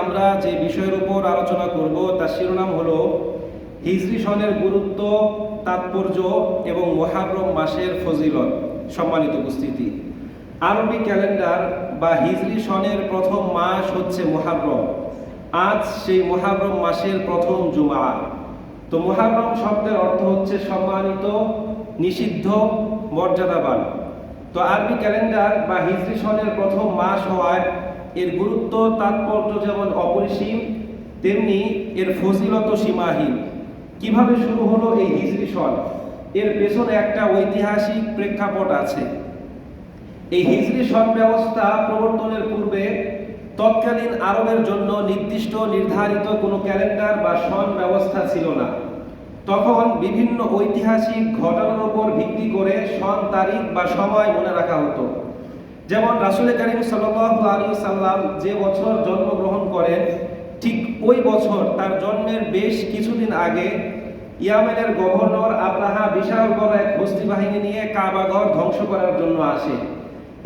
আমরা যে বিষয়ের উপর আলোচনা করব, তার শিরোনাম হলো হিজরি সনের গুরুত্ব, তাৎপর্য এবং মহারম মাসের ফজিলত, সম্মানিত উপস্থিতি। আরবি ক্যালেন্ডার বা হিজরি সনের প্রথম মাস হচ্ছে মহারম। আজ সেই মহাব্রম মাসের প্রথম জুমা। তো মহারম শব্দের অর্থ হচ্ছে সম্মানিত, নিষিদ্ধ, মর্যাদাবান। তো আরবি ক্যালেন্ডার বা হিজরি সনের প্রথম মাস হওয়ায় এর গুরুত্ব, তাৎপর্য যেমন অপরিসীম, তেমনি এর ফজিলত সীমাহীন। কীভাবে শুরু হলো এই হিজরি সন এর পেছনে একটা ঐতিহাসিক প্রেক্ষাপট আছে। এই হিজরি সন ব্যবস্থা প্রবর্তনের পূর্বে তৎকালীন আরবের জন্য নির্দিষ্ট, নির্ধারিত কোনো ক্যালেন্ডার বা সন ব্যবস্থা ছিল না। তখন বিভিন্ন ঐতিহাসিক ঘটনার উপর ভিত্তি করে সন তারিখ বা সময় মনে রাখা হতো। যেমন রাসুল করিম সাল্লাম যে বছর জন্মগ্রহণ করেন, ঠিক ওই বছর তার জন্মের বেশ কিছুদিন আগে ইয়ামেনের গভর্নর আব্রাহা বিশাল বড় এক হস্তি বাহিনী নিয়ে কাবাঘর ধ্বংস করার জন্য আসে।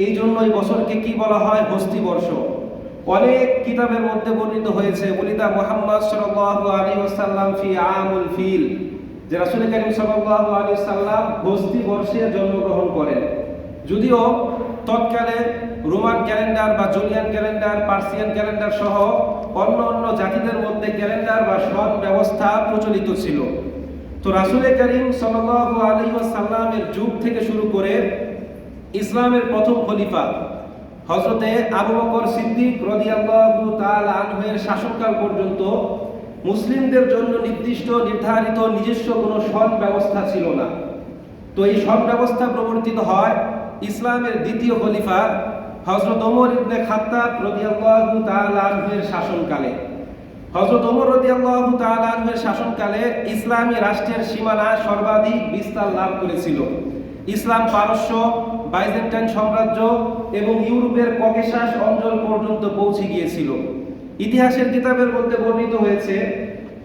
এই জন্য এই বছরকে কি বলা হয় হস্তি বর্ষ। অনেক কিতাবের মধ্যে বর্ণিত হয়েছে বলিতা মোহাম্মদ সাল্লাল্লাহু আলাইহি ওয়াসাল্লাম ফি আমুল ফিল যে রাসূল করিম সাল্লাল্লাহু আলাইহি সাল্লাম হস্তি বর্ষে জন্মগ্রহণ করেন। যদিও তৎকালে রোমান ক্যালেন্ডার বা জুলিয়ান ক্যালেন্ডার, পার্সিয়ান ক্যালেন্ডার সহ অন্য অন্য জাতিদের মধ্যে ক্যালেন্ডার বা সন ব্যবস্থা প্রচলিত ছিল। তো রাসুল করিম সাল্লাল্লাহু আলাইহি সাল্লামের যুগ থেকে শুরু করে ইসলামের প্রথম খলিফা হজরতে আবু বকর সিদ্দিক রদিয়াল্লাহু তাআলা আনহুয়ের শাসনকাল পর্যন্ত মুসলিমদের জন্য নির্দিষ্ট, নির্ধারিত, নিজস্ব কোনো সন ব্যবস্থা ছিল না। তো এই সন ব্যবস্থা প্রবর্তিত হয় ইসলামের দ্বিতীয় খলিফা হজরত ওমর ইবনে খাত্তাব রদিয়াল্লাহু তাআলা আনহুয়ের শাসনকালে। হজরত ওমর রদিয়াল্লাহু তাআলা আনহুয়ের শাসনকালে ইসলামী রাষ্ট্রের সীমানা সর্বাধিক বিস্তার লাভ করেছিল। ইসলাম পারস্য, বাইজেন্টাইন সাম্রাজ্য এবং ইউরোপের ককেশাস অঞ্চল পর্যন্ত পৌঁছে গিয়েছিল। ইতিহাসের কিতাবের মধ্যে বর্ণিত হয়েছে,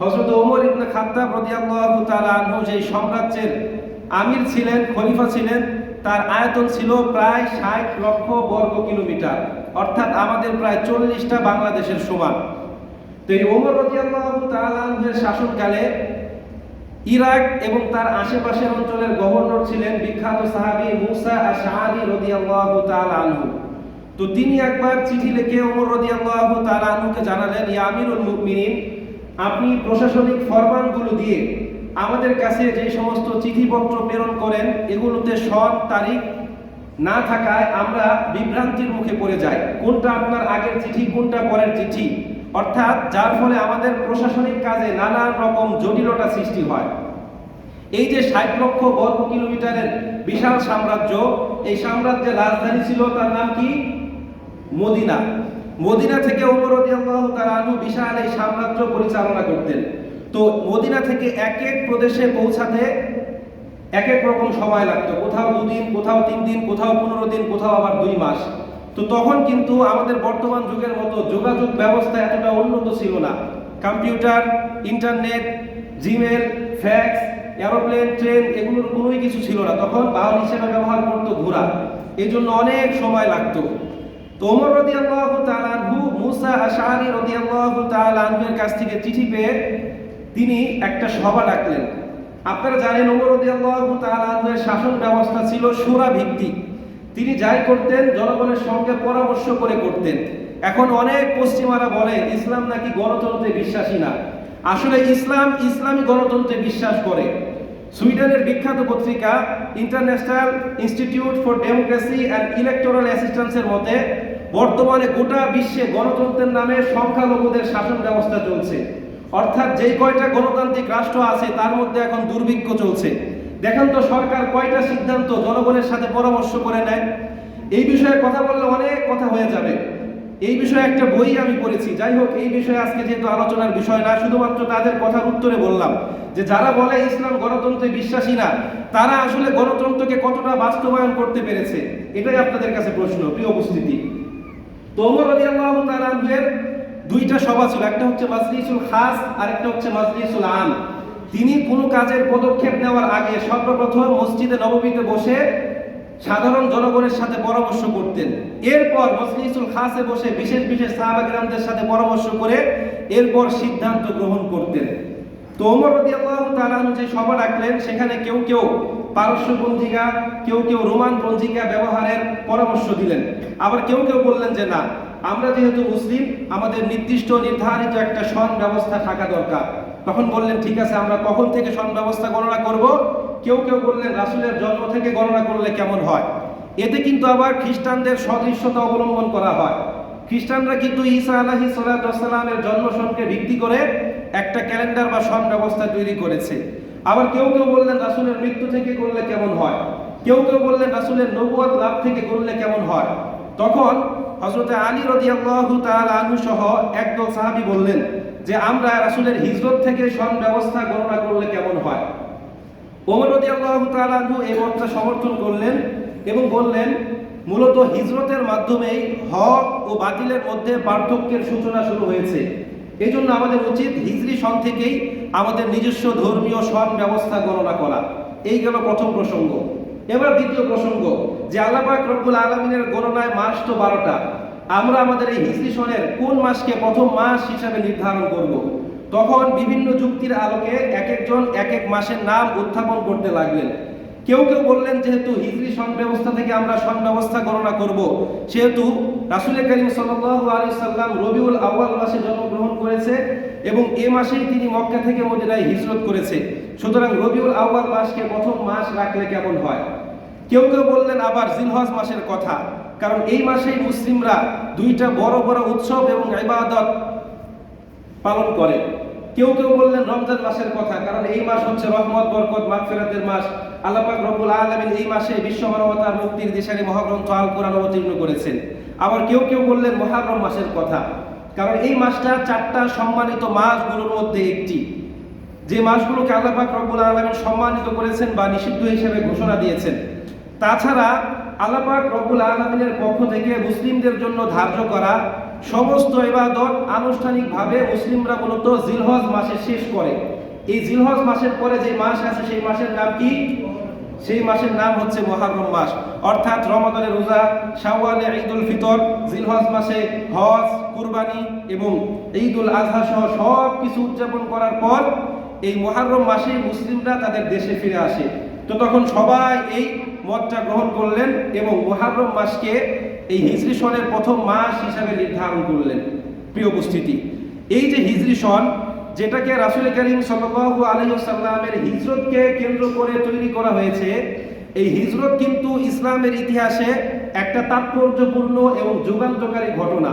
হযরত ওমর ইবনে খাত্তাব রাদিয়াল্লাহু তাআলা আনহু যেই সাম্রাজ্যের আমির ছিলেন, খলিফা ছিলেন তার আয়তন ছিল প্রায় ষাট লক্ষ বর্গ কিলোমিটার, অর্থাৎ আমাদের প্রায় চল্লিশটা বাংলাদেশের সমান। তো এই ওমর রাদিয়াল্লাহু তাআলা শাসনকালে ইরাক এবং তার আশেপাশের অঞ্চলের গভর্নর ছিলেন বিখ্যাত সাহাবী মুসা আশআরি রাদিয়াল্লাহু তাআলা আনহু। তো তিনি একবার চিঠি লিখে ওমর রাদিয়াল্লাহু আনহুকে জানালেন, ইয়া আমিরুল মুমিনিন, আপনি প্রশাসনিক ফরমানগুলো দিয়ে আমাদের কাছে যে সমস্ত চিঠিপত্র প্রেরণ করেন, এগুলোতে সন তারিখ না থাকায় আমরা বিভ্রান্তির মুখে পড়ে যাই। কোনটা আপনার আগের চিঠি, কোনটা পরের চিঠি? অর্থাৎ যার ফলে আমাদের প্রশাসনিক কাজে নানান রকম জটিলতা সৃষ্টি হয়। এই যে ষাট লক্ষ বর্গ কিলোমিটারের বিশাল সাম্রাজ্য, এই সাম্রাজ্যের রাজধানী ছিল তার নাম কি? মদিনা। মদিনা থেকে ওমর রাদিয়াল্লাহু তাআলা আনহু বিশাল এই সাম্রাজ্য পরিচালনা করতেন। তো মদিনা থেকে এক এক প্রদেশে পৌঁছাতে এক এক রকম সময় লাগতো। কোথাও দুদিন কোথাও তিন দিন, কোথাও পনেরো দিন, কোথাও আবার দুই মাস। তো তখন কিন্তু আমাদের বর্তমান যুগের মতো যোগাযোগ ব্যবস্থা এতটা উন্নত ছিল না। Computer, internet, Gmail, fax, aeroplane, train এগুলোর কোনোই কিছু ছিল না। তখন বাহন হিসেবে ব্যবহার করতো ঘোড়া। এই জন্য অনেক সময় লাগতো। তো ওমর রাদিয়াল্লাহু তাআলা আনহু, মুসা আশআরি রাদিয়াল্লাহু তাআলা আনহুর কাছ থেকে চিঠি পেয়ে তিনি একটা সভা ডাকলেন। আপনারা জানেন ওমর রাদিয়াল্লাহু শাসন ব্যবস্থা ছিল সুরা ভিত্তিক তিনি যাই করতেন, জনগণের সঙ্গে পরামর্শ করে করতেন। এখন অনেক পশ্চিমারা বলে ইসলাম নাকি গণতন্ত্রে বিশ্বাসী না। আসলে ইসলাম ইসলামী গণতন্ত্রে বিশ্বাস করে। সুইডেনের বিখ্যাত পত্রিকা international institute for democracy and electoral অ্যাসিস্ট্যান্সের মতে, বর্তমানে গোটা বিশ্বে গণতন্ত্রের নামে সংখ্যালঘুদের শাসন ব্যবস্থা চলছে। অর্থাৎ যেই কয়টা গণতান্ত্রিক রাষ্ট্র আছে, তার মধ্যে এখন দুর্ভিক্ষ চলছে। দেখেন তো সরকার কয়টা সিদ্ধান্ত জনগণের সাথে পরামর্শ করে নেয়। এই বিষয়ে কথা বললে অনেক কথা হয়ে যাবে। এই বিষয়ে একটা বই আমি পড়েছি। যাই হোক, এই বিষয়ে আজকে যেহেতু আলোচনার বিষয় না, শুধুমাত্র তাদের কথার উত্তরে বললাম যে যারা বলে ইসলাম গণতন্ত্রে বিশ্বাসী না, তারা আসলে গণতন্ত্রকে কতটা বাস্তবায়ন করতে পেরেছে, এটাই আপনাদের কাছে প্রশ্ন, প্রিয় উপস্থিতি। তো ওমর রাদিয়াল্লাহু তাআলা আনহুর দুইটা সভা ছিল, একটা হচ্ছে মাজলিসুল খাস আর একটা হচ্ছে মাজলিসুল আম। তিনি কোনো কাজের পদক্ষেপ নেওয়ার আগে সর্বপ্রথম মসজিদে নববীতে বসে সাধারণ জনগণের সাথে পরামর্শ করতেন। এরপর মজলিসুল খাসে বসে বিশেষ বিশেষ সাহাবাগিরামদের সাথে পরামর্শ করে এরপর সিদ্ধান্ত গ্রহণ করতেন। তো ওমর রাদিয়াল্লাহু তাআলা যে সভা ডাকলেন, সেখানে কেউ কেউ পারস্য পঞ্জিকা, কেউ কেউ রোমান পঞ্জিকা ব্যবহারের পরামর্শ দিলেন। আবার কেউ কেউ বললেন যে না আমরা যেহেতু মুসলিম, আমাদের নির্দিষ্ট নির্ধারিত একটা সন ব্যবস্থা থাকা দরকার। তখন বললেন, ঠিক আছে, আমরা কখন থেকে সন ব্যবস্থা গণনা করব? কেউ কেউ বললেন, রাসুলের জন্ম থেকে গণনা করলে কেমন হয়? এতে কিন্তু আবার খ্রিস্টানদের সদৃশ্যতা অবলম্বন করা হয়। খ্রিস্টানরা কিন্তু ঈসা আলাহি সালামের জন্মসনকে ভিত্তি করে একটা ক্যালেন্ডার বা সন ব্যবস্থা তৈরি করেছে। আবার কেউ কেউ বললেন, রাসুলের মৃত্যু থেকে করলে কেমন হয়? কেউ কেউ বললেন, রাসুলের নবুয়ত লাভ থেকে করলে কেমন হয়? তখন হযরত আলী রাদিয়াল্লাহু তাআলা আনহু সহ একদল সাহাবি বললেন যে, আমরা রাসূলের হিজরত থেকে সব ব্যবস্থা গণনা করলে কেমন হয়? ওমর রাদিয়াল্লাহু তাআলা আনহু এই মতটা সমর্থন করলেন এবং বললেন, মূলত হিজরতের মাধ্যমেই হক ও বাতিলের মধ্যে পার্থক্যের সূচনা শুরু হয়েছে। এই জন্য আমাদের উচিত হিজরি সন থেকেই আমাদের নিজস্ব ধর্মীয় সন ব্যবস্থা গণনা করা। এই গেল প্রথম প্রসঙ্গ। এবার দ্বিতীয় প্রসঙ্গ। যে আল্লাপাক রব্বুল আলমিনের গণনায় মাস তো বারোটা, আমরা আমাদের এই হিজরি সনের কোন মাসকে প্রথম মাস হিসাবে নির্ধারণ করব। তখন বিভিন্ন যুক্তির আলোকে এক একজন এক এক মাসের নাম উত্থাপন করতে লাগলেন। কেউ কেউ বললেন, যেহেতু হিজরি সন ব্যবস্থা থেকে আমরা সন ব্যবস্থা গণনা করব, সেহেতু রাসুল করিম সাল্লাম রবিউল আউয়াল মাসে জন্মগ্রহণ করেছে এবং এ মাসেই তিনি মক্কা থেকে মদিনায় হিজরত করেছে। সুতরাং রবিউল আউয়াল মাসকে প্রথম মাস রাখলে কেমন হয়? কেউ কেউ বললেন আবার জিলহজ মাসের কথা, কারণ এই মাসেই মুসলিমরা দুইটা বড় বড় উৎসব এবং ইবাদত পালন করে। কেউ কেউ বললেন রমজান মাসের কথা, কারণ এই মাস হচ্ছে রহমত, বরকত, মাগফিরাতের মাস। আল্লাহ পাক রব্বুল আলামিন এই মাসে বিশ্ব মানবতার মুক্তির দিশারি মহাগ্রন্থ আল কোরআন অবতীর্ণ করেছেন। আবার কেউ কেউ বললেন মহারম মাসের কথা, কারণ এই মাসটা চারটা সম্মানিত মাসগুলোর মধ্যে একটি। যে মাসগুলোকে আল্লাহ পাক রব্বুল আলামিন সম্মানিত করেছেন বা নিষিদ্ধ হিসেবে ঘোষণা দিয়েছেন। তাছাড়া আল্লাহ পাক রব্বুল আলামিনের পক্ষ থেকে মুসলিমদের জন্য ধার্য করা সমস্ত এবাদত আনুষ্ঠানিকভাবে মুসলিমরা মূলত জিলহজ মাসে শেষ করে। এই জিলহজ মাসের পরে যে মাস আছে, সেই মাসের নাম কি? সেই মাসের নাম হচ্ছে মহারম মাস। অর্থাৎ রমাদানের রোজা, শাওয়ালে, ঈদুল ফিতর, জিলহজ মাসে হজ, কুরবানি এবং ঈদুল আজহা সহ সব কিছু উদযাপন করার পর এই মহারম মাসে মুসলিমরা তাদের দেশে ফিরে আসে। তো তখন সবাই এই মতটা গ্রহণ করলেন এবং মহারম মাসকে এই হিজরি সনের প্রথম মাস হিসাবে নির্ধারণ করলেন। প্রিয় উপস্থিতি, এই যে হিজরি সন, যেটাকে রাসুল করিম সাল্লাল্লাহু আলাইহি সাল্লামের হিজরতকে কেন্দ্র করে তৈরি করা হয়েছে, এই হিজরত কিন্তু ইসলামের ইতিহাসে একটা তাৎপর্যপূর্ণ এবং যুগান্তকারী ঘটনা।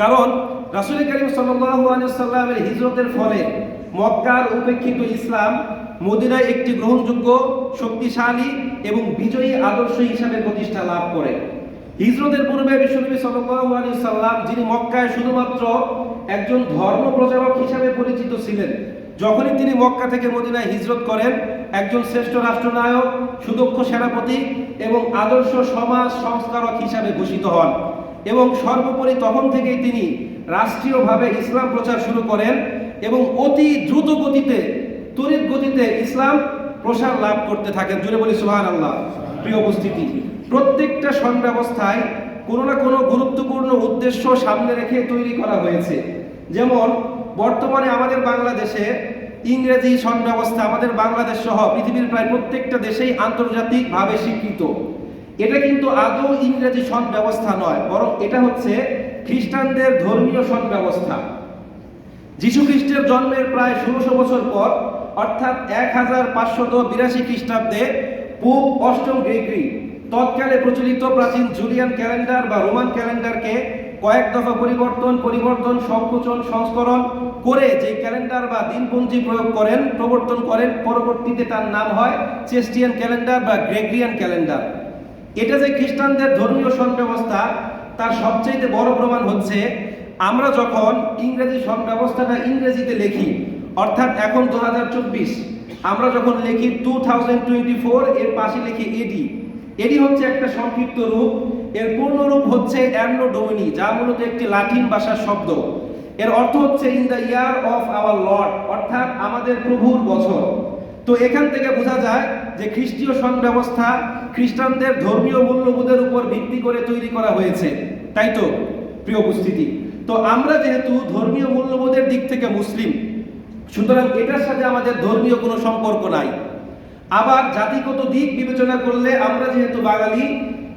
কারণ রাসুল করিম সাল্লাল্লাহু আলাইহি সাল্লামের হিজরতের ফলে মক্কার উপেক্ষিত ইসলাম মদিনায় একটি গ্রহণযোগ্য, শক্তিশালী এবং বিজয়ী আদর্শ হিসাবে প্রতিষ্ঠা লাভ করে। হিজরতের পূর্বে বিশ্বনবী সাল্লাল্লাহু সাল্লাম যিনি মক্কায় শুধুমাত্র একজন ধর্ম প্রচারক হিসাবে পরিচিত ছিলেন, যখনই তিনি মক্কা থেকে মদিনায় হিজরত করেন, একজন শ্রেষ্ঠ রাষ্ট্রনায়ক, সুদক্ষ সেনাপতি এবং আদর্শ সমাজ সংস্কারক হিসাবে ঘোষিত হন এবং সর্বোপরি তখন থেকেই তিনি রাষ্ট্রীয়ভাবে ইসলাম প্রচার শুরু করেন এবং অতি দ্রুত গতিতে তড়িৎ গতিতে ইসলাম প্রসার লাভ করতে থাকেন। জুড়ে বলি সুহান আল্লাহ প্রিয় উপস্থিতি, প্রত্যেকটা সংব্যবস্থায় কোনো না কোনো গুরুত্বপূর্ণ উদ্দেশ্য সামনে রেখে তৈরি করা হয়েছে। যেমন, বর্তমানে আমাদের বাংলাদেশে ইংরেজি সংব্যবস্থা, আমাদের বাংলাদেশ সহ পৃথিবীর প্রায় প্রত্যেকটা দেশেই আন্তর্জাতিকভাবে স্বীকৃত। এটা কিন্তু আদৌ ইংরেজি ব্যবস্থা নয়, বরং এটা হচ্ছে খ্রিস্টানদের ধর্মীয় ব্যবস্থা যীশু খ্রিস্টের জন্মের প্রায় ষোলোশো বছর পর অর্থাৎ এক হাজার পাঁচশত বিরাশি খ্রিস্টাব্দে পোপ অষ্টম গ্রেগরি তৎকালে প্রচলিত প্রাচীন জুলিয়ান ক্যালেন্ডার বা রোমান ক্যালেন্ডারকে কয়েক দফা পরিবর্তন পরিবর্তন, সংকোচন, সংস্করণ করে যে ক্যালেন্ডার বা দিনপঞ্জি প্রয়োগ করেন, প্রবর্তন করেন, পরবর্তীতে তার নাম হয় চেস্টিয়ান ক্যালেন্ডার বা গ্রেগরিয়ান ক্যালেন্ডার। এটা যে খ্রিস্টানদের ধর্মীয় ব্যবস্থা তার সবচেয়ে বড় প্রমাণ হচ্ছে আমরা যখন ইংরেজি ব্যবস্থাটা ইংরেজিতে লিখি অর্থাৎ এখন দু হাজার চব্বিশ, আমরা যখন লিখি টু এর পাশে লিখি এডি। এডি হচ্ছে একটা সংক্ষিপ্ত রূপ, এর পূর্ণ রূপ হচ্ছে অ্যান্নো ডোমিনি, যা মূলত একটি লাটিন ভাষার শব্দ। এর অর্থ হচ্ছে, in the year of our Lord অর্থাৎ আমাদের প্রভুর বছর। তো এখান থেকে বোঝা যায় যে খ্রিস্টীয় সন ব্যবস্থা খ্রিস্টানদের ধর্মীয় মূল্যবোধের উপর ভিত্তি করে তৈরি করা হয়েছে। তাই তো, প্রিয় উপস্থিতি? তো আমরা যেহেতু ধর্মীয় মূল্যবোধের দিক থেকে মুসলিম সুতরাং এটার সাথে আমাদের ধর্মীয় কোনো সম্পর্ক নাই। আবার জাতিগত দিক বিবেচনা করলে আমরা যেহেতু বাঙালি,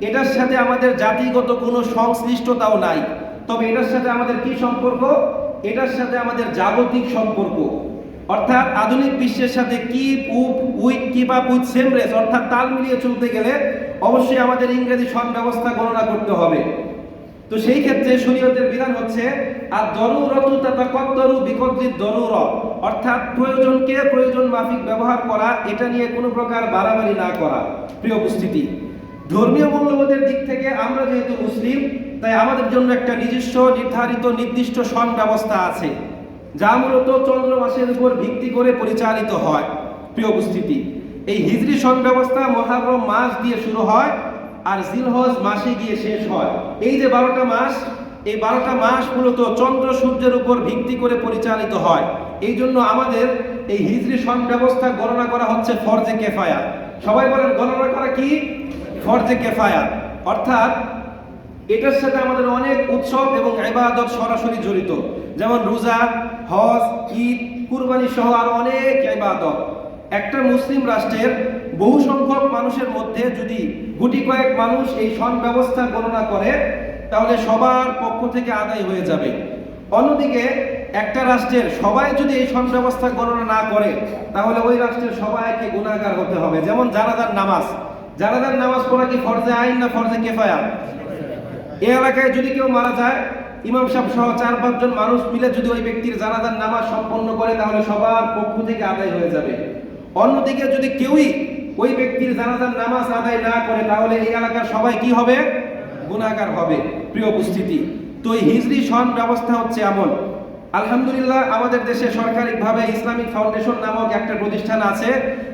এটার সাথে আমাদের জাতিগত কোনো সংশ্লিষ্টতাও নাই। তবে এটার সাথে আমাদের কি সম্পর্ক? এটার সাথে আমাদের জাগতিক সম্পর্ক। অর্থাৎ আধুনিক বিশ্বের সাথে কি, উপ উইথ কি বা উইথ, সেম রেস, অর্থাৎ তাল মিলিয়ে চলতে গেলে অবশ্যই আমাদের ইংরেজি সন ব্যবস্থা গণনা করতে হবে। তো সেই ক্ষেত্রে শরীয়তের বিধান হচ্ছে আর দরুরত তাতাকদ্দরু বিকদ্রিত দরুর অর্থাৎ প্রয়োজনকে প্রয়োজন মাফিক ব্যবহার করা, এটা নিয়ে কোনো প্রকার বাড়াবাড়ি না করা। প্রিয় উপস্থিতি, ধর্মীয় মূল্যবোধের দিক থেকে আমরা যেহেতু মুসলিম, তাই আমাদের জন্য একটা নিজস্ব, নির্ধারিত, নির্দিষ্ট সন ব্যবস্থা আছে, যা মূলত চন্দ্র মাসের উপর ভিত্তি করে পরিচালিত হয়। প্রিয় উপস্থিতি, এই হিজরি সন ব্যবস্থা মহারম মাস দিয়ে শুরু হয় আর জিলহজ মাসে গিয়ে শেষ হয়। এই যে বারোটা মাস, এই বারোটা মাস মূলত চন্দ্র সূর্যের উপর ভিত্তি করে পরিচালিত হয়। এই জন্য আমাদের এই হিজরি সন ব্যবস্থা গণনা করা হচ্ছে ফরজে কেফায়া সবাই বলেন, গণনা করা কি? ফরজে কেফায়া অর্থাৎ এটার সাথে আমাদের অনেক উৎসব এবং ইবাদত সরাসরি জড়িত। যেমন রোজা, হজ, ঈদ, কুরবানি সহ আরও অনেক ইবাদত। একটা মুসলিম রাষ্ট্রের বহু সংখ্যক মানুষের মধ্যে যদি গুটি কয়েক মানুষ এই সন ব্যবস্থা গণনা করে, তাহলে সবার পক্ষ থেকে আদায় হয়ে যাবে। অন্যদিকে একটা রাষ্ট্রের সবাই যদি এই সন ব্যবস্থা গণনা না করে, তাহলে ওই রাষ্ট্রের সবাইকে গুণাগার হতে হবে। যেমন জানাজার নামাজ। জানাজার নামাজ পড়া কি ফরজে আইন না ফরজে কেফায়া এই এলাকায় যদি কেউ মারা যায়, ইমাম সাহেব সহ চার পাঁচজন মানুষ মিলে যদি ওই ব্যক্তির জানাজার নামাজ সম্পন্ন করে, তাহলে সবার পক্ষ থেকে আদায় হয়ে যাবে। অন্যদিকে যদি কেউই ওই ব্যক্তির জানাজার নামাজ আদায় না করে, তাহলে এই এলাকার সবাই কি হবে? গুণাকার হবে। প্রিয় উপস্থিতি, তো এই হিজরি সন ব্যবস্থা হচ্ছে এমন। আলহামদুলিল্লাহ, আমাদের দেশে সরকারিভাবে ইসলামিক ফাউন্ডেশন নামক একটা প্রতিষ্ঠান আছে,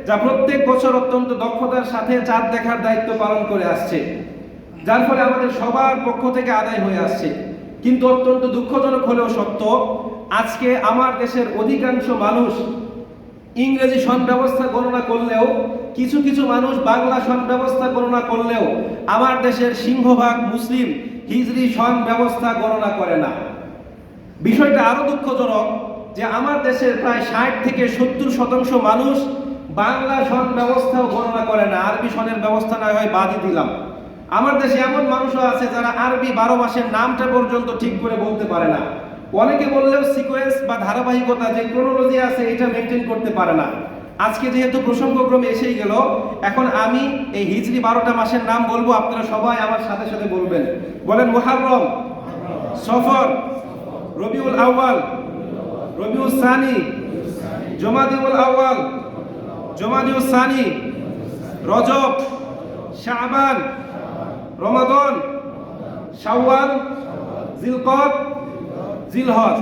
যা প্রত্যেক বছর অত্যন্ত দক্ষতার সাথে চাঁদ দেখার দায়িত্ব পালন করে আসছে। যার ফলে আমাদের সবার পক্ষ থেকে আদায় হয়ে আসছে। কিন্তু অত্যন্ত দুঃখজনক হলেও সত্য, আজকে আমার দেশের অধিকাংশ মানুষ ইংরেজি সন ব্যবস্থা গণনা করলেও কিছু কিছু মানুষ বাংলা সন ব্যবস্থা গণনা করলেও আমার দেশের সিংহভাগ মুসলিম হিজরি সন ব্যবস্থা গণনা করে না। বিষয়টা আরও দুঃখজনক যে আমার দেশের প্রায় ষাট থেকে সত্তর শতাংশ মানুষ বাংলা সন ব্যবস্থাও গণনা করে না, আরবি সনের ব্যবস্থা না হয় বাদই দিলাম। আমার দেশে এমন মানুষও আছে যারা আরবি বারো মাসের নামটা পর্যন্ত ঠিক করে বলতে পারে না। অনেকে বললেও সিকোয়েন্স বা ধারাবাহিকতা যে ক্রোনোলজি আছে, এটা মেনটেন করতে পারে না। আজকে যেহেতু প্রসঙ্গক্রমে এসেই গেল, এখন আমি এই হিজরি বারোটা মাসের নাম বলব, আপনারা সবাই আমার সাথে সাথে বলবেন। বলেন মুহাররম, সফর, রবিউল আউয়াল রবিউল সানি, জমাদিউল আউয়াল জমাদিউল সানি, রজব, শাবান, রমাদন, শাওয়াল, জিলকদ, জিলহজ।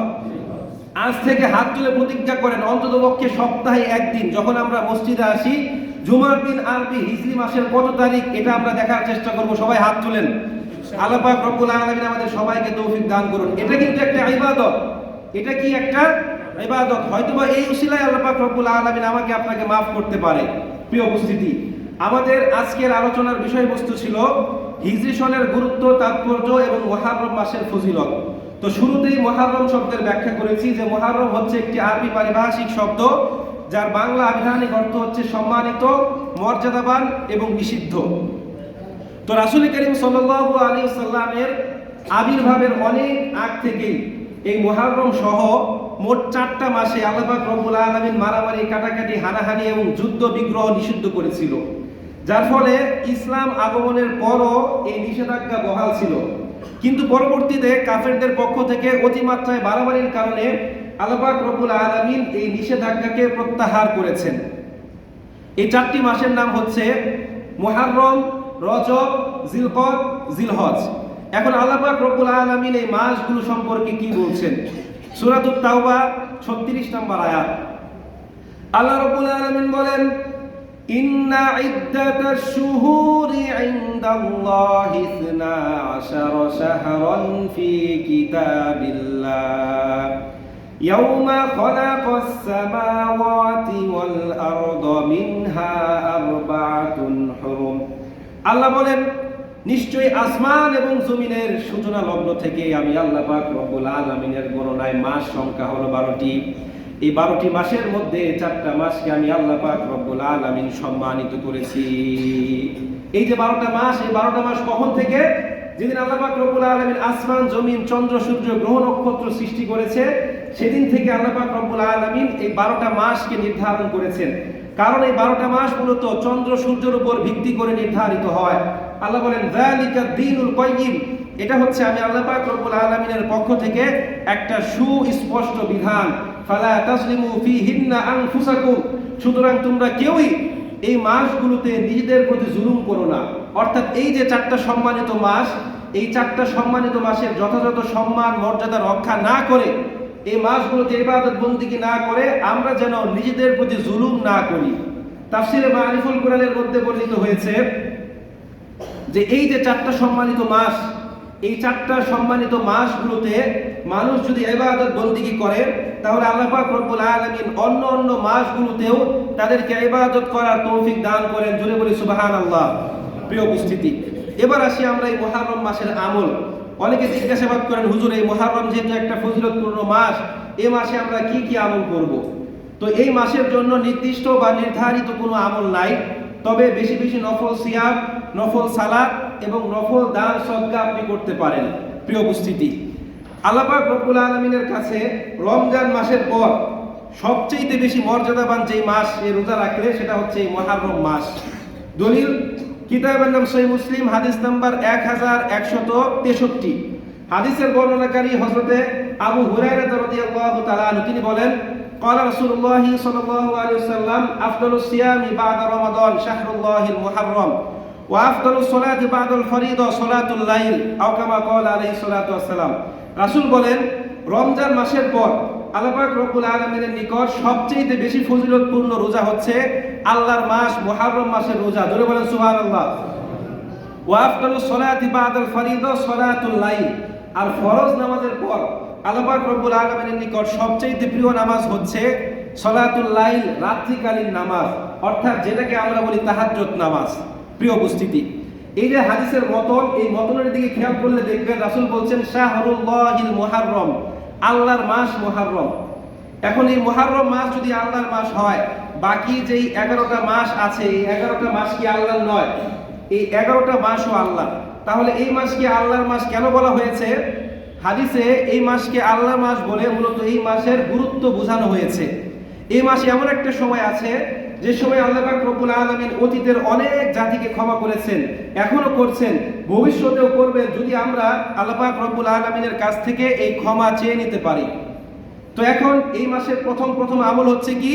আজ থেকে হাত তুলে প্রতিজ্ঞা করেন অন্ততপক্ষে সপ্তাহে একদিন, যখন আমরা মসজিদে আসি, জুমার দিন আরবি, হিজরি মাসের কত তারিখ, এটা আমরা দেখার চেষ্টা করব, সবাই হাত তুলেন। আল্লাহ পাক রব্বুল আলামিন আমাদের সবাইকে তৌফিক দান করুন। এটা কিন্তু একটা ইবাদত। এটা কি একটা ইবাদত? হয়তোবা এই উসিলায় আল্লাহ পাক রব্বুল আলামিন আমাকে আপনাকে মাফ করতে পারে, প্রিয় উপস্থিতি। আমাদের আজকের আলোচনার বিষয়বস্তু ছিল হিজরি সনের গুরুত্ব, তাৎপর্য এবং মহারম মাসের ফজিলত। তো শুরুতেই মহারম শব্দের ব্যাখ্যা করেছি যে মহারম হচ্ছে একটি আরবি পারিভাষিক শব্দ যার বাংলা আবিধানিক অর্থ হচ্ছে সম্মানিত, মর্যাদাবান এবং নিষিদ্ধ। তো রাসুল করিম সাল্লাল্লাহু আলাইহি সাল্লামের আবির্ভাবের অনেক আগ থেকেই এই মুহররম সহ মোট চারটা মাসে আল্লাহ পাক রব্বুল আলামিন মারামারি, কাটাকাটি, হানাহানি এবং যুদ্ধ বিগ্রহ নিষিদ্ধ করেছিল। যার ফলে ইসলাম আগমনের পরও এই নিষেধাজ্ঞা বহাল ছিল। কিন্তু পরবর্তীতে কাফেরদের পক্ষ থেকে অতিমাত্রায় বাড়াবাড়ির কারণে আল্লাহ পাক রব্বুল আলামিন এই নিষেধাজ্ঞাকে প্রত্যাহার করেছেন। এই চারটি মাসের নাম হচ্ছে মুহাররম, রজব, জিলকদ, জিলহজ। এখন আল্লাহ পাক রব্বুল আলামিন এই মাসগুলো সম্পর্কে কি বলছেন? সূরাতুত তাওবা 36 নম্বর আয়াত। আল্লাহ রব্বুল আলামিন বলেন ইন্না ইদ্দাতাশ শুহুরি ইনদাল্লাহি 12 শাহরান ফি কিতাবিল্লাহ يوم خلق السماوات والأرض منها أربعة আল্লাহ বলেন নিশ্চয়ই আসমান এবং জমিনের সূচনা লগ্ন থেকে আমি আল্লাহ পাক রব্বুল আলামিনের গণনায় মাস সংখ্যা হলো বারোটি এই বারোটি মাসের মধ্যে চারটা মাসকে আমি আল্লাহ পাক রব্বুল আলামিন সম্মানিত করেছি। এই যে বারোটা মাস, এই বারোটা মাস কখন থেকে? যেদিন আল্লাহ পাক রব্বুল আলামিন আসমান, জমিন, চন্দ্র, সূর্য, গ্রহ, নক্ষত্র সৃষ্টি করেছে, সেদিন থেকে আল্লাহ পাক রব্বুল আলামিন এই বারোটা মাসকে নির্ধারণ করেছেন। কারণ এই বারোটা মাস মূলত চন্দ্র, সূর্যের উপর ভিত্তি করে নির্ধারিত হয়। আল্লাহ বলেন, যালিকা দ্বীনুল কাইয়িম এটা হচ্ছে আমি আল্লাহ পাক রব্বুল আলামিনের পক্ষ থেকে একটা সুস্পষ্ট বিধান। ফালা তাসলিমু ফিহিন্না আনফুসাকুম। সুতরাং তোমরা কেউই এই মাসগুলোতে নিজেদের প্রতি জুলুম করো না। অর্থাৎ এই যে চারটা সম্মানিত মাস, এই চারটা সম্মানিত মাসের যথাযথ সম্মান, মর্যাদা রক্ষা না করে এই মাসগুলোতে ইবাদত বন্দিকে না করে, আমরা যেন নিজেদের প্রতি জুলুম না করি। তাফসিরে মারিফুল কোরআনের মধ্যে বর্ণিত হয়েছে যে এই যে চারটা সম্মানিত মাস এই চারটা সম্মানিত মাসগুলোতে মানুষ যদি ইবাদত বন্দিগি করে, তাহলে আল্লাহ পাক রব্বুল আলামিন অন্য অন্য মাসগুলোতেও তাদেরকে ইবাদত করার তৌফিক দান করেন। জুড়ে বলি, সুবহানাল্লাহ। প্রিয় উপস্থিতি, এবার আসি আমরা এই মুহররম মাসের আমল। অনেকে জিজ্ঞাসাবাদ করেন, হুজুর, এই মুহররম যেহেতু একটা ফজিলতপূর্ণ মাস, এ মাসে আমরা কি কি আমল করব? তো এই মাসের জন্য নির্দিষ্ট বা নির্ধারিত কোনো আমল নাই, তবে বেশি বেশি নফল সিয়াম, নফল সালাদ এবং নফল দান সদকা আপনি করতে পারেন প্রিয় উপস্থিতি আল্লাপাক রব্বুল আলমিনের কাছে রমজান মাসের পর সবচেয়ে বেশি মর্যাদাবান যেই মাস এই রোজা রাখলে সেটা হচ্ছে এই মহারম মাস দলিল কিতাবের নাম সহি মুসলিম হাদিস নাম্বার এক হাজার একশত তেষট্টি হাদিসের বর্ণনাকারী হজরতে আবু হুরায়রা রাদিয়াল্লাহু তাআলা আনহু তিনি বলেন قال رسول الله صلى الله عليه وسلم أفضل الصيام بعد رمضان شهر الله المحرم ওয়াফদুল সোলাত বাদুল ফরিদ সোলাতুল লাইল আওকামা কল আলাইহি সোলাত আসসালাম রাসূল বলেন, রমজান মাসের পর আলাপাক রব্বুল আলমিনের নিকট সবচেয়ে বেশি ফজিলতপূর্ণ রোজা হচ্ছে আল্লাহর মাস মোহারম মাসের রোজা। ধরে বলেন সুহান আল্লাহ ওয়াফদুল সোলাত বাদুল ফরিদ সোলাতুল লাইল। আর ফরজ নামাজের পর আলাপাক রব্বুল আলমিনের নিকট সবচেয়ে প্রিয় নামাজ হচ্ছে সলাতুল লাইল, রাত্রিকালীন নামাজ। অর্থাৎ যেটাকে আমরা বলি তাহাজ্জত নামাজ। প্রিয় উপস্থিতি। এই যে হাদিসের মতন, এই মতনের দিকে খেয়াল করলে দেখবেন রাসূল বলছেন, শাহরুল্লাহিল মুহাররম, আল্লাহর মাস মুহাররম। এখন এই মুহাররম মাস যদি আল্লাহর মাস হয়, বাকি যেই এগারোটা মাস আছে, এই এগারোটা মাস কি আল্লাহর নয়? এই এগারোটা মাসও আল্লাহ। তাহলে এই মাসকে আল্লাহর মাস কেন বলা হয়েছে? হাদিসে এই মাসকে আল্লাহর মাস বলে মূলত এই মাসের গুরুত্ব বোঝানো হয়েছে। এই মাসে এমন একটা সময় আছে যে সময় আল্লাহ রব্বুল আলামিন অতীতের অনেক জাতিকে ক্ষমা করেছেন, এখনও করছেন, ভবিষ্যতেও করবেন, যদি আমরা আল্লাহ রব্বুল আলামিনের কাছ থেকে এই ক্ষমা চেয়ে নিতে পারি। তো এখন এই মাসের প্রথম প্রথম আমল হচ্ছে কি?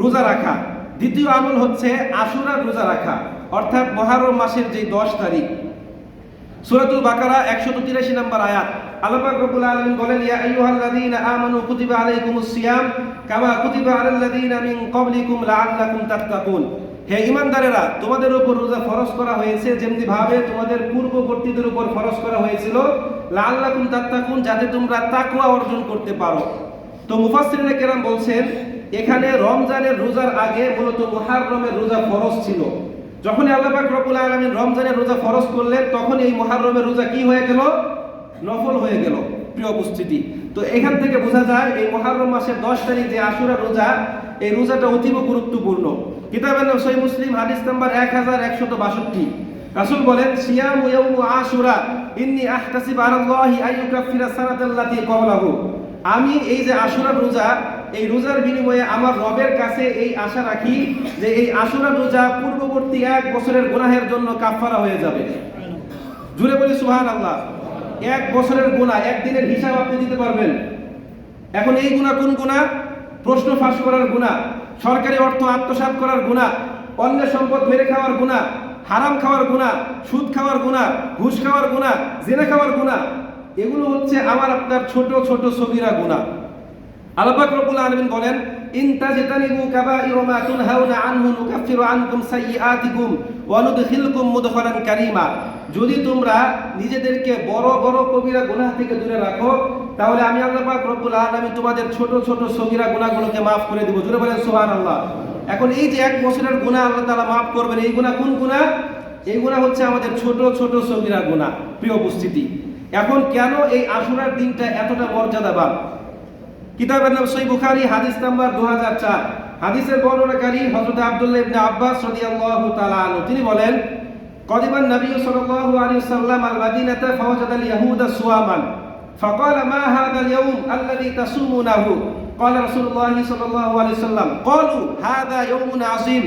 রোজা রাখা। দ্বিতীয় আমল হচ্ছে আশুরার রোজা রাখা, অর্থাৎ মহারম মাসের যে দশ তারিখ। সূরাতুল বাকারা 183 নম্বর আয়াত। বলেন হে তোমাদের উপর রোজা ফরজ করা হয়েছে যেমনি ভাবে তোমাদের পূর্ববর্তীদের উপর ফরজ করা হয়েছিল। লাআল্লাকুম তাত্তাকুন, যাতে তোমরা তাকওয়া অর্জন করতে পারো। তো মুফাসসিরিনে কেরাম বলছেন, এখানে রমজানের রোজার আগে মূলত মুহাররমের রোজা ফরজ ছিল। যখন আল্লাহ পাক রব্বুল আলামিন রমজানের রোজা ফরজ করলেন, তখন এই মুহাররমের রোজা কি হয়ে গেল? নফল হয়ে গেল প্রিয় উপস্থিতি। তো এখান থেকে বোঝা যায়, এই মুহাররম মাসের 10 তারিখ যে আশুরা রোজা, এই রোজাটা অতীব গুরুত্বপূর্ণ। কিতাবের সহিহ মুসলিম, হাদিস নাম্বার 1162 রাসূল বলেন, সিয়ামু ইয়াউমু আশুরা, ইন্নী সানাতাল্লাতী আমি এই যে আশুরা রোজা, এই রোজার বিনিময়ে আমার রবের কাছে এই আশা রাখি যে এই আশুরা রোজা পূর্ববর্তী এক বছরের গুনাহের জন্য কাফফারা হয়ে যাবে। জুড়ে বলি সুহান আল্লাহ এক বছরের গুণা একদিনের হিসাব আপনি দিতে পারবেন। এখন এই গুণা কোন গুণা প্রশ্ন ফাঁস করার গুণা সরকারি অর্থ আত্মসাৎ করার গুণা অন্যের সম্পদ মেরে খাওয়ার গুণা হারাম খাওয়ার গুণা সুদ খাওয়ার গুণা ঘুষ খাওয়ার গুণা জেনে খাওয়ার গুণা এগুলো হচ্ছে আমার আপনার ছোট ছোট সগিরা গুণা আল্লাহ রব্বুল আলামিন বলেন ইন তাজতানিবু কাবাইরা মা তুনহাউনা আনহু নুকাফিরু আনকুম সাইয়্যাতিকুম ওয়া নুদখিলকুম মুদখালান কারীমা যদি তোমরা নিজেদেরকে বড় বড় কবিরা গুনাহ থেকে দূরে রাখো, তাহলে আমি আল্লাহ পাক রব্বুল আলামিন তোমাদের ছোট ছোট সগিরা গুনাহগুলোকে maaf করে দেব। জোরে বলেন, সুবহানাল্লাহ। এখন এই যে এক বছরের গুনাহ আল্লাহ তাআলা maaf করবেন, এই গুনাহ কোন গুনাহ? এই গুণা হচ্ছে আমাদের ছোট ছোট সগিরা গুণা প্রিয় উপস্থিতি, এখন কেন এই আশুরার দিনটা এতটা মর্যাদাবান? কিতাবের নাম সই বুখারি হাদিস নাম্বার দু চার হাদিসের বর্ণনাকারী হযরত আব্দুল্লাহ ইবনে আব্বাস রাদিয়াল্লাহু তাআলা আনহু তিনি বলেন কদিমান নবী সাল্লাল্লাহু আলাইহি সাল্লাম আল মাদিনাতে ফাওয়াজাদ আল ইয়াহুদা সুয়ামান فقال ما هذا اليوم الذي تصومونه قال رسول الله صلى الله عليه وسلم قالوا هذا يوم عظيم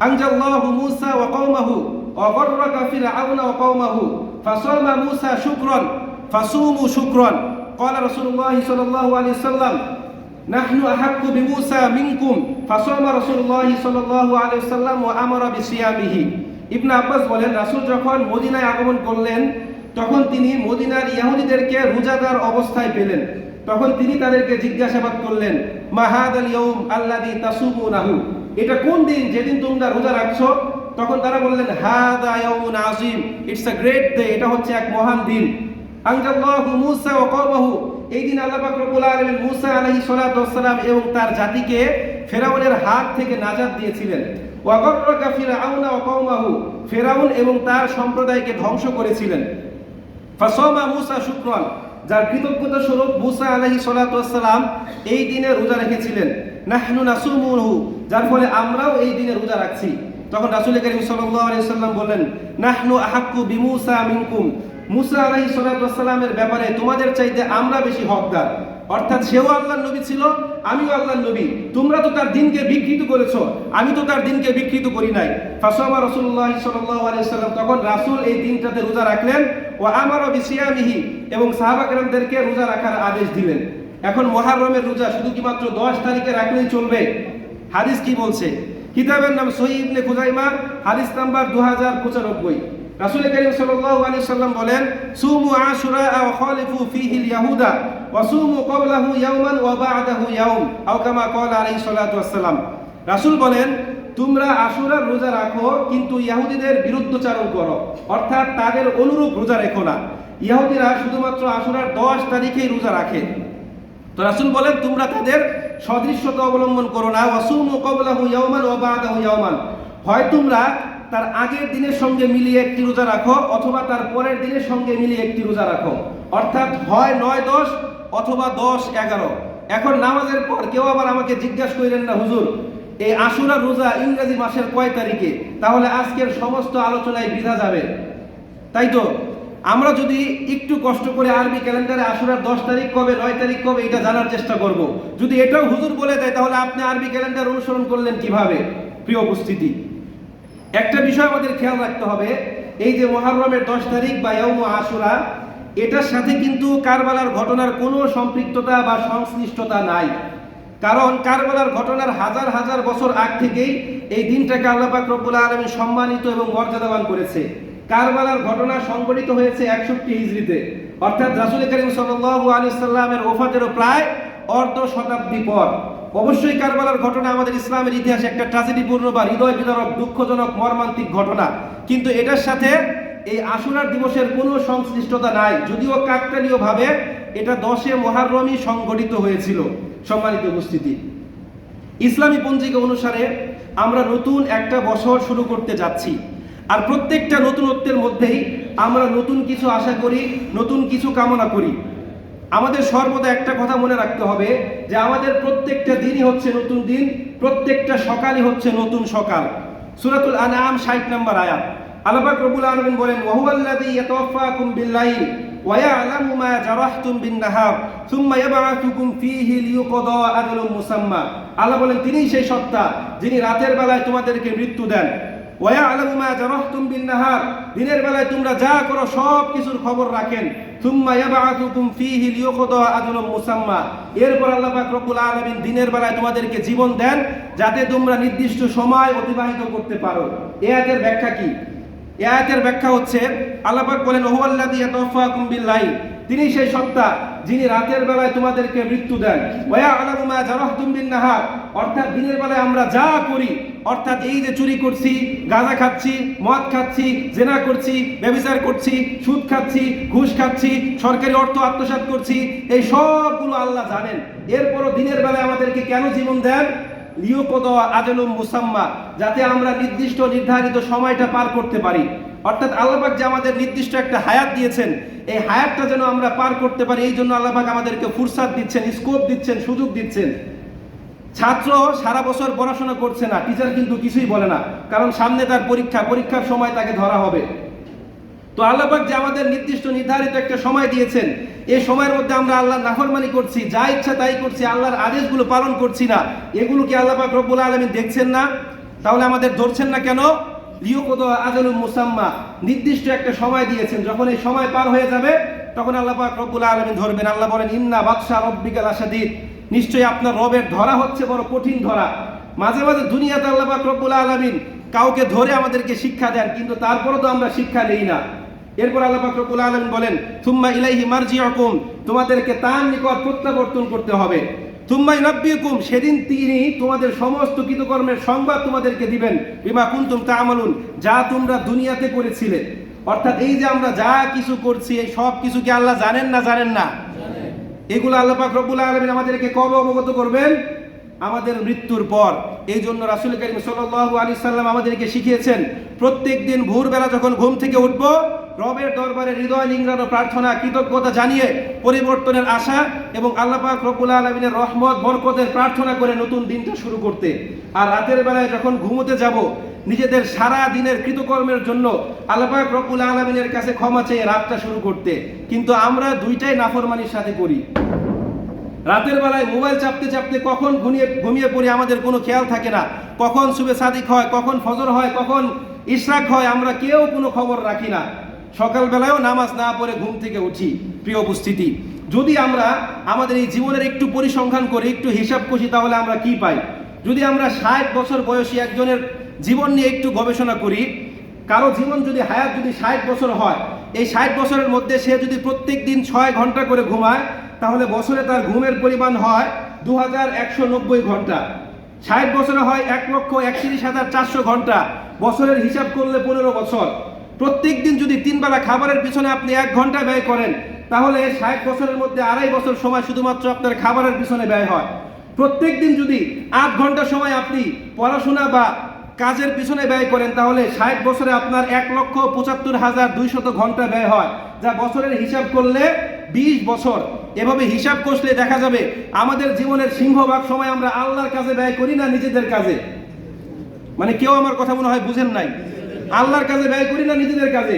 أنجى الله موسى وقومه وغرق فرعون وقومه فصام موسى شكرا فصوموا شكرا قال رسول الله صلى الله عليه وسلم نحن أحق بموسى منكم فصام رسول الله صلى الله عليه وسلم وأمر بصيامه ইবনে আব্বাস বলেন রাসূল যখন মদিনায় আগমন করলেন তখন তিনি মদিনার ইহুদিদেরকে রোজাদার অবস্থায় পেলেন তখন তিনি তাদেরকে জিজ্ঞাসাবাদ করলেন মাহাদ আল ইয়ৌম আল্লাদি তাসুমুনাহু এটা কোন দিন যেদিন তোমরা রোজা রাখছো তখন তারা বললেন হাদা ইয়াউমুন আযীম ইটস আ গ্রেট ডে এটা হচ্ছে এক মহান দিন আনজাল্লাহু মূসা ওয়া কওমাহু। এই দিন আল্লাহ পাক রব্বুল আলামিন মূসা আলাইহিস সালাতু ওয়াসসালাম এবং তার জাতিকে ফেরাউনের হাত থেকে নাজাত দিয়েছিলেন। ওয়া গররাকা ফিরআউনা ওয়া কওমাহু। ফেরাউন এবং তার সম্প্রদায়কে ধ্বংস করেছিলেন। ফাসমা মুসা শুক্রন। যার কৃতজ্ঞতা স্বরূপ মুসা আলাইহি সালাম এই দিনে রোজা রেখেছিলেন। নাহনু নাসুমুহু। যার ফলে আমরাও এই দিনে রোজা রাখছি। তখন রাসূল করিম সাল্লাম বললেন, নাহনু আহাক্কু বিমুসা মিনকুম। মুসা আলাইহি সালামের ব্যাপারে তোমাদের চাইতে আমরা বেশি হকদার। অর্থাৎ সেও আল্লাহর নবী ছিল, আমিও আল্লাহর নবী। তোমরা তো তার দিনকে বিকৃত করেছ, আমি তো তার দিনকে বিকৃত করি নাই। ফাসমা আলাইহি সাল্লাম তখন রাসূল এই দিনটাতে রোজা রাখলেন ও আমারও বিসিয়ামিহি, এবং সাহাবা কেরামদেরকে রোজা রাখার আদেশ দিলেন। এখন মহারমের রোজা শুধু কি মাত্র দশ তারিখে রাখলেই চলবে। হাদিস কি বলছে? কিতাবের নাম সহি ইবনে খুজাইমা, হাদিস নাম্বার দু হাজার পঁচানব্বই। রাসূল করিম সাল্লাল্লাহু আলাইহি সাল্লাম বলেন, সুমু আশুরা ওয়া খালিফু ফীহি ইয়াহুদা ওয়া সুমু ক্বাবলাহু ইয়াওমান ওয়া বা'দাহু ইয়াওম আও কামা ক্বালা আলাইহিস সালাতু ওয়াসসালাম রাসূল বলেন, তোমরা আশুরার রোজা রাখো, কিন্তু ইহুদিদের বিরুদ্ধচারণ করো। অর্থাৎ তাদের অনুরূপ রোজা রেখো না। ইহুদিরা শুধুমাত্র আশুরার দশ তারিখেই রোজা রাখে। তো রাসূল বলেন, তোমরা তাদের সদৃশ্যতা অবলম্বন করো না। ওয়াসুমু ক্বাবলাহু ইয়াওমান ওয়া বা'দাহু ইয়াওমান। হয় তোমরা তার আগের দিনের সঙ্গে মিলিয়ে একটি রোজা রাখো, অথবা তার পরের দিনের সঙ্গে মিলিয়ে একটি রোজা রাখো। অর্থাৎ হয় নয় দশ, অথবা দশ এগারো। এখন নামাজের পর কেউ আবার আমাকে জিজ্ঞাসা করিলেন না, হুজুর, এই আশুরা রোজা ইংরেজি মাসের কয় তারিখে? তাহলে আজকের সমস্ত আলোচনায় বৃথা যাবে। তাই তো, আমরা যদি একটু কষ্ট করে আরবি ক্যালেন্ডারে আশুরার দশ তারিখ কবে, নয় তারিখ কবে, এটা জানার চেষ্টা করব। যদি এটাও হুজুর বলে দেয়, তাহলে আপনি আরবি ক্যালেন্ডার অনুসরণ করলেন কীভাবে? প্রিয় উপস্থিতি একটা বিষয় আমাদের খেয়াল রাখতে হবে, এই যে মহারমের দশ তারিখ বা ইয়ৌম আশুরা, এটার সাথে কিন্তু কারবালার ঘটনার কোনো সম্পৃক্ততা বা সংশ্লিষ্টতা নাই। কারণ কারবালার ঘটনার হাজার হাজার বছর আগ থেকেই এই দিনটাকে আল্লাহ পাক রব্বুল আলমী সম্মানিত এবং মর্যাদাবান করেছে। কারবালার ঘটনা সংঘটিত হয়েছে একষট্টি হিজড়িতে। অর্থাৎ রাসুল করিম সাল্লাল্লাহু আলাইহি সাল্লামের ওফাতেরও প্রায় অর্ধ শতাব্দী পর। অবশ্যই কারবালার ঘটনা আমাদের ইসলামের ইতিহাসে একটা ট্রাজেডিপূর্ণ বা হৃদয় বিদারক দুঃখজনক, মর্মান্তিক ঘটনা। কিন্তু এটার সাথে এই আশুরার দিবসের কোনো সংশ্লিষ্টতা নাই। যদিও কাকতালীয় ভাবে এটা দশে মহারমই সংগঠিত হয়েছিল। সম্মানিত উপস্থিতি, ইসলামী পঞ্জিকা অনুসারে আমরা নতুন একটা বছর শুরু করতে যাচ্ছি। আর প্রত্যেকটা নতুনত্বের মধ্যেই আমরা নতুন কিছু আশা করি, নতুন কিছু কামনা করি। আমাদের সর্বদা একটা কথা মনে রাখতে হবে যে আমাদের প্রত্যেকটা দিনই হচ্ছে নতুন দিন, প্রত্যেকটা সকালই হচ্ছে নতুন সকাল। সূরাতুল আনআম 60 নম্বর আয়াত। আল্লাহ পাক রব্বুল আলামিন বলেন, ওয়াহুয়াল্লাযী ইয়াতাওয়াফাকুম বিল-লাইল ইয়ালামু মা জারাহতুম বিন-নাহার, সুম্মা ইয়াবআথুকুম ফীহি লিইউকদা আজালুম মুসাম্মা। আল্লাহ বলেন, তিনিই সেই সত্তা যিনি রাতের বেলায় তোমাদেরকে মৃত্যু দেন। ওয়া আলামু মা জারাহতুম বিন-নাহার, দিনের বেলায় তোমরা যা করো সব কিছুর খবর রাখেন। এরপর আল্লাহ রব্বুল দিনের বেলায় তোমাদেরকে জীবন দেন, যাতে তোমরা নির্দিষ্ট সময় অতিবাহিত করতে পারো। এ ব্যাখ্যা কি? এ আয়াতের ব্যাখ্যা হচ্ছে, আল্লাহ বলেন ইয়াতাওয়াফাকুম বিল-লাইল তিনি সেই সত্তা যিনি রাতের বেলায় তোমাদেরকে মৃত্যু দেন। ওয়া আলামু জারাহতুম বিন-নাহার অর্থাৎ দিনের বেলায় আমরা যা করি, অর্থাৎ এই যে চুরি করছি, গাঁজা খাচ্ছি, মদ খাচ্ছি, জেনা করছি ব্যভিচার করছি, সুদ খাচ্ছি, ঘুষ খাচ্ছি, সরকারি অর্থ আত্মসাৎ করছি, এই সবগুলো আল্লাহ জানেন। এরপরও দিনের বেলায় আমাদেরকে কেন জীবন দেন? লিওকদ আজলুম মুসাম্মা, যাতে আমরা নির্দিষ্ট নির্ধারিত সময়টা পার করতে পারি। অর্থাৎ আল্লাহবাক যে আমাদের নির্দিষ্ট একটা হায়াত দিয়েছেন, এই হায়াতটা যেন আমরা পার করতে পারি, এই জন্য আল্লাহবাক আমাদেরকে ফুরসাদ দিচ্ছেন, স্কোপ দিচ্ছেন, সুযোগ দিচ্ছেন। ছাত্র সারা বছর পড়াশোনা করছে না, টিচার কিন্তু কিছুই বলে না, কারণ সামনে তার পরীক্ষা, পরীক্ষার সময় তাকে ধরা হবে। তো আল্লাহবাক যে আমাদের নির্দিষ্ট, নির্ধারিত একটা সময় দিয়েছেন, এই সময়ের মধ্যে আমরা আল্লাহ নাফরমানি করছি, যা ইচ্ছা তাই করছি, আল্লাহর আদেশগুলো পালন করছি না, এগুলো কি আল্লাহবাক রব্বুল আলমী দেখছেন না? তাহলে আমাদের ধরছেন না কেন? মুসাম্মা নির্দিষ্ট একটা সময় দিয়েছেন। যখন এই সময় পার হয়ে যাবে, তখন আল্লাহ রব্বুল আলমিন ধরবেন। আল্লাহ বলেন, ইন্না বাদশা রব্বিকাল আসাদিদ নিশ্চয়ই আপনার রবের ধরা হচ্ছে বড় কঠিন ধরা। মাঝে মাঝে দুনিয়াতে আল্লাহ রব্বুল আলমিন কাউকে ধরে আমাদেরকে শিক্ষা দেন, কিন্তু তারপরও তো আমরা শিক্ষা নেই না। এরপর আল্লাহ রব্বুল আলমিন বলেন থুম্মা ইলাইহি মারজিউকুম, তোমাদেরকে তার নিকট প্রত্যাবর্তন করতে হবে। তুম্মাই নব্বিকুম সেদিন তিনি তোমাদের সমস্ত কৃতকর্মের সংবাদ তোমাদেরকে দিবেন। বিমা কুন্তুম আমলুন যা তোমরা দুনিয়াতে করেছিলে। অর্থাৎ এই যে আমরা যা কিছু করছি এই সব কিছু কি আল্লাহ জানেন না জানেন না? এগুলো আল্লাহ পাক রব্বুল আলমিন আমাদেরকে কবে অবগত করবেন? আমাদের মৃত্যুর পর। এই জন্য রাসুল করিম সাল্লাল্লাহু আলাইহি সাল্লাম আমাদেরকে শিখিয়েছেন, প্রত্যেক দিন ভোরবেলা যখন ঘুম থেকে উঠব, রবের দরবারে হৃদয় নিংড়ানো প্রার্থনা, কৃতজ্ঞতা জানিয়ে পরিবর্তনের আশা এবং আল্লাহ পাক রব্বুল আলমিনের রহমত, বরকতের প্রার্থনা করে নতুন দিনটা শুরু করতে। আর রাতের বেলায় যখন ঘুমোতে যাব, নিজেদের সারা দিনের কৃতকর্মের জন্য আল্লাহ পাক রব্বুল আলমিনের কাছে ক্ষমা চেয়ে রাতটা শুরু করতে। কিন্তু আমরা দুইটাই নাফরমানির সাথে করি। রাতের বেলায় মোবাইল চাপতে চাপতে কখন ঘুমিয়ে ঘুমিয়ে পড়ি আমাদের কোনো খেয়াল থাকে না। কখন শুভে সাদিক হয়, কখন ফজর হয়, কখন ইশরাক হয়, আমরা কেউ কোনো খবর রাখি না। সকালবেলায়ও নামাজ না পড়ে ঘুম থেকে উঠি, প্রিয় উপস্থিতি। যদি আমরা আমাদের এই জীবনের একটু পরিসংখ্যান করি, একটু হিসাব কষি, তাহলে আমরা কি পাই? যদি আমরা ষাট বছর বয়সী একজনের জীবন নিয়ে একটু গবেষণা করি, কারও জীবন যদি হায়াত যদি ষাট বছর হয়, এই ষাট বছরের মধ্যে সে যদি প্রত্যেক দিন ছয় ঘণ্টা করে ঘুমায় তাহলে বছরে তার ঘুমের পরিমাণ হয় দু হাজার একশো নব্বই ঘণ্টা। ষাট বছরে হয় এক লক্ষ একত্রিশ হাজার চারশো ঘণ্টা। বছরের হিসাব করলে পনেরো বছর। প্রত্যেক দিন যদি তিনবেলা খাবারের পিছনে আপনি এক ঘণ্টা ব্যয় করেন, তাহলে ষাট বছরের মধ্যে আড়াই বছর সময় শুধুমাত্র আপনার খাবারের পিছনে ব্যয় হয়। প্রত্যেক দিন যদি আট ঘণ্টা সময় আপনি পড়াশোনা বা কাজের পিছনে ব্যয় করেন, তাহলে ষাট বছরে আপনার এক লক্ষ পঁচাত্তর হাজার দুইশত ঘণ্টা ব্যয় হয়, যা বছরের হিসাব করলে বিশ বছর। এভাবে হিসাব কষলে দেখা যাবে আমাদের জীবনের সিংহভাগ সময় আমরা আল্লাহর কাজে ব্যয় করি না নিজেদের কাজে। মানে কেউ আমার কথা মনে হয় বুঝেন নাই। আল্লাহর কাজে ব্যয় করি না নিজেদের কাজে।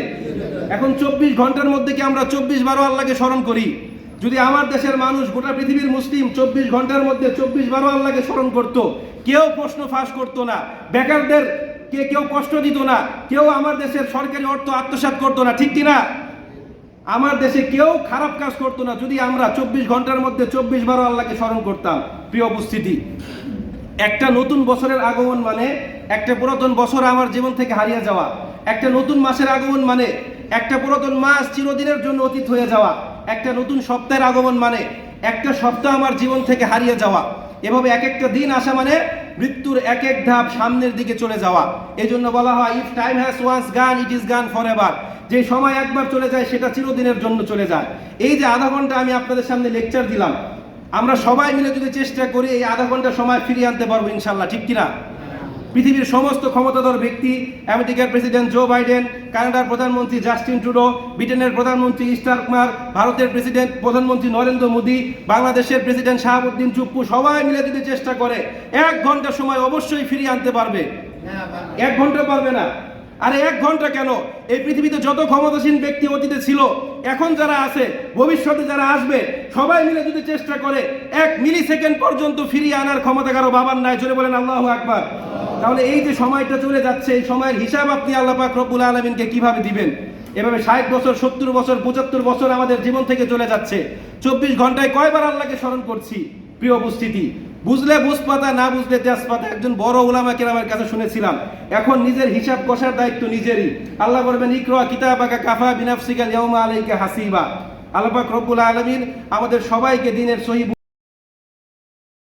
এখন চব্বিশ ঘণ্টার মধ্যে কি আমরা চব্বিশ বারো আল্লাহকে স্মরণ করি? যদি আমার দেশের মানুষ গোটা পৃথিবীর মুসলিম চব্বিশ ঘণ্টার মধ্যে চব্বিশ বারো আল্লাহকে স্মরণ করত, কেউ প্রশ্ন ফাঁস করতো না। বেকারদের কে কেউ কষ্ট দিত না। কেউ আমার দেশের সরকারি অর্থ আত্মসাৎ করতো না। ঠিক কিনা? আমার দেশে কেউ খারাপ কাজ করতো না, যদি আমরা চব্বিশ ঘণ্টার মধ্যে চব্বিশ বারো আল্লাহকে স্মরণ করতাম, প্রিয় উপস্থিতি। একটা নতুন বছরের আগমন মানে একটা পুরাতন বছর আমার জীবন থেকে হারিয়ে যাওয়া। একটা নতুন মাসের আগমন মানে একটা পুরাতন মাস চিরদিনের জন্য অতীত হয়ে যাওয়া। একটা নতুন সপ্তাহের আগমন মানে একটা সপ্তাহ আমার জীবন থেকে হারিয়ে যাওয়া। এভাবে এক একটা দিন আসা মানে মৃত্যুর এক এক ধাপ সামনের দিকে চলে যাওয়া। এই জন্য বলা হয় if time has once gone it is gone forever যে সময় একবার চলে যায়, সেটা চিরদিনের জন্য চলে যায়। এই যে আধা ঘণ্টা আমি আপনাদের সামনে লেকচার দিলাম, আমরা সবাই মিলে যদি চেষ্টা করি, এই আধা ঘণ্টা সময় ফিরিয়ে আনতে পারব ইনশাল্লাহ, ঠিক কিনা? পৃথিবীর সমস্ত ক্ষমতাধর ব্যক্তি আমেরিকার প্রেসিডেন্ট জো বাইডেন কানাডার প্রধানমন্ত্রী জাস্টিন ট্রুডো ব্রিটেনের প্রধানমন্ত্রী ইস্টার কুমার ভারতের প্রেসিডেন্ট প্রধানমন্ত্রী নরেন্দ্র মোদী বাংলাদেশের প্রেসিডেন্ট শাহাবুদ্দিন চুপ্পু সবাই মিলে যদি চেষ্টা করে এক ঘণ্টা সময় অবশ্যই ফিরিয়ে আনতে পারবে। এক ঘণ্টা পারবে না। আরে এক ঘণ্টা কেন? এই পৃথিবীতে যত ক্ষমতাসীন ব্যক্তি অতীতে ছিল, এখন যারা আছে, ভবিষ্যতে যারা আসবে, সবাই মিলে যদি চেষ্টা করে, এক মিলি সেকেন্ড পর্যন্ত ফিরিয়ে আনার ক্ষমতা কারও বাবার নাই। চলে বলেন আল্লাহ আকবার। তাহলে এই যে সময়টা চলে যাচ্ছে, এই সময়ের হিসাব আপনি আল্লাহ পাক রব্বুল আলমিনকে কীভাবে দিবেন? এভাবে ষাট বছর, সত্তর বছর, পঁচাত্তর বছর আমাদের জীবন থেকে চলে যাচ্ছে। চব্বিশ ঘন্টায় কয়বার আল্লাহকে স্মরণ করছি? প্রিয় উপস্থিতি বুঝলে বুঝ পাতা না বুঝলে তেজ পাতা একজন বড় ওলামা কেরামের কাছে শুনেছিলাম। এখন নিজের হিসাব কষার দায়িত্ব নিজেরই। আল্লাহ বলবেন, ইকরা কিতাবাকা কাফা বিনাফসিকা ইয়াউমা আলাইকা হাসিবা। আল্লাহ রব্বুল আলামিন আমাদের সবাইকে দিনের সহি